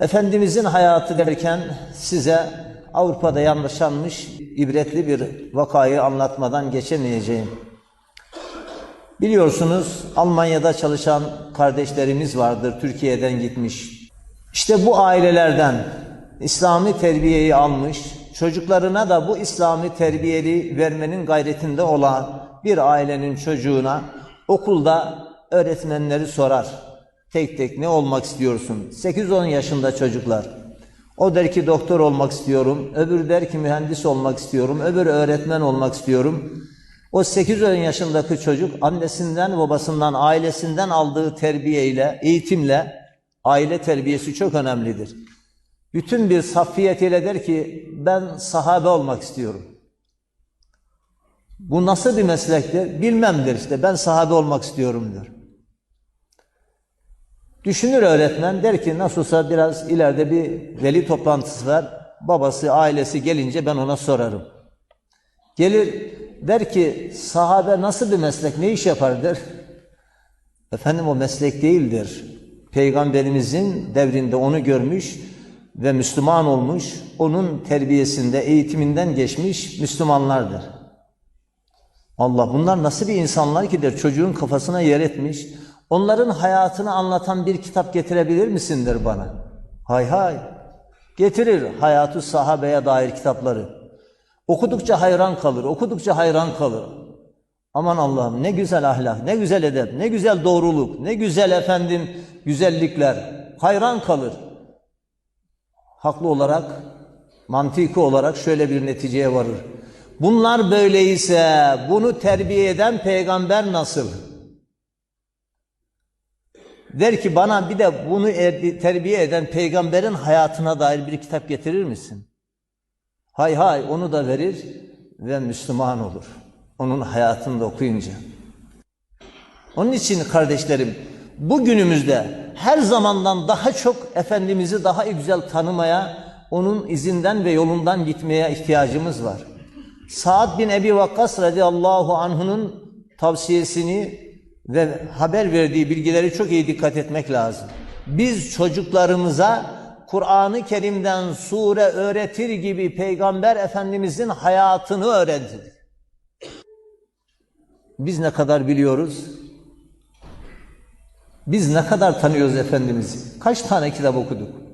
Efendimizin hayatı derken size Avrupa'da yaşanmış ibretli bir vakayı anlatmadan geçemeyeceğim. Biliyorsunuz Almanya'da çalışan kardeşlerimiz vardır, Türkiye'den gitmiş. İşte bu ailelerden İslami terbiyeyi almış, çocuklarına da bu İslami terbiyeli vermenin gayretinde olan bir ailenin çocuğuna okulda öğretmenleri sorar. Tek tek ne olmak istiyorsun? 8-10 yaşında çocuklar. O der ki doktor olmak istiyorum, öbür der ki mühendis olmak istiyorum, öbür öğretmen olmak istiyorum. O 8-10 yaşındaki çocuk annesinden, babasından, ailesinden aldığı terbiyeyle, eğitimle, aile terbiyesi çok önemlidir. Bütün bir safiyetiyle der ki ben sahabe olmak istiyorum. Bu nasıl bir meslektir? Bilmemdir işte ben sahabe olmak istiyorum diyor. Düşünür öğretmen der ki nasılsa biraz ileride bir veli toplantısı var. Babası, ailesi gelince ben ona sorarım. Gelir der ki sahabe nasıl bir meslek, ne iş yapar der. Efendim o meslek değildir. Peygamberimizin devrinde onu görmüş ve Müslüman olmuş, onun terbiyesinde, eğitiminden geçmiş Müslümanlardır. Allah bunlar nasıl bir insanlar ki der çocuğun kafasına yer etmiş. Onların hayatını anlatan bir kitap getirebilir misindir bana? Hay hay. Getirir hayatı sahabeye dair kitapları. Okudukça hayran kalır, okudukça hayran kalır. Aman Allah'ım ne güzel ahlak, ne güzel edep, ne güzel doğruluk, ne güzel efendim güzellikler. Hayran kalır. Haklı olarak, mantiki olarak şöyle bir neticeye varır. Bunlar böyleyse bunu terbiye eden peygamber nasıl? Der ki bana bir de bunu e- terbiye eden peygamberin hayatına dair bir kitap getirir misin? Hay hay onu da verir ve Müslüman olur. Onun hayatını da okuyunca. Onun için kardeşlerim bugünümüzde her zamandan daha çok Efendimiz'i daha güzel tanımaya, onun izinden ve yolundan gitmeye ihtiyacımız var. Sa'd bin Ebi Vakkas radıyallahu anh'unun tavsiyesini ve haber verdiği bilgileri çok iyi dikkat etmek lazım. Biz çocuklarımıza Kur'an-ı Kerim'den sure öğretir gibi Peygamber Efendimizin hayatını öğretir. Biz ne kadar biliyoruz? Biz ne kadar tanıyoruz Efendimiz'i? Kaç tane kitap okuduk?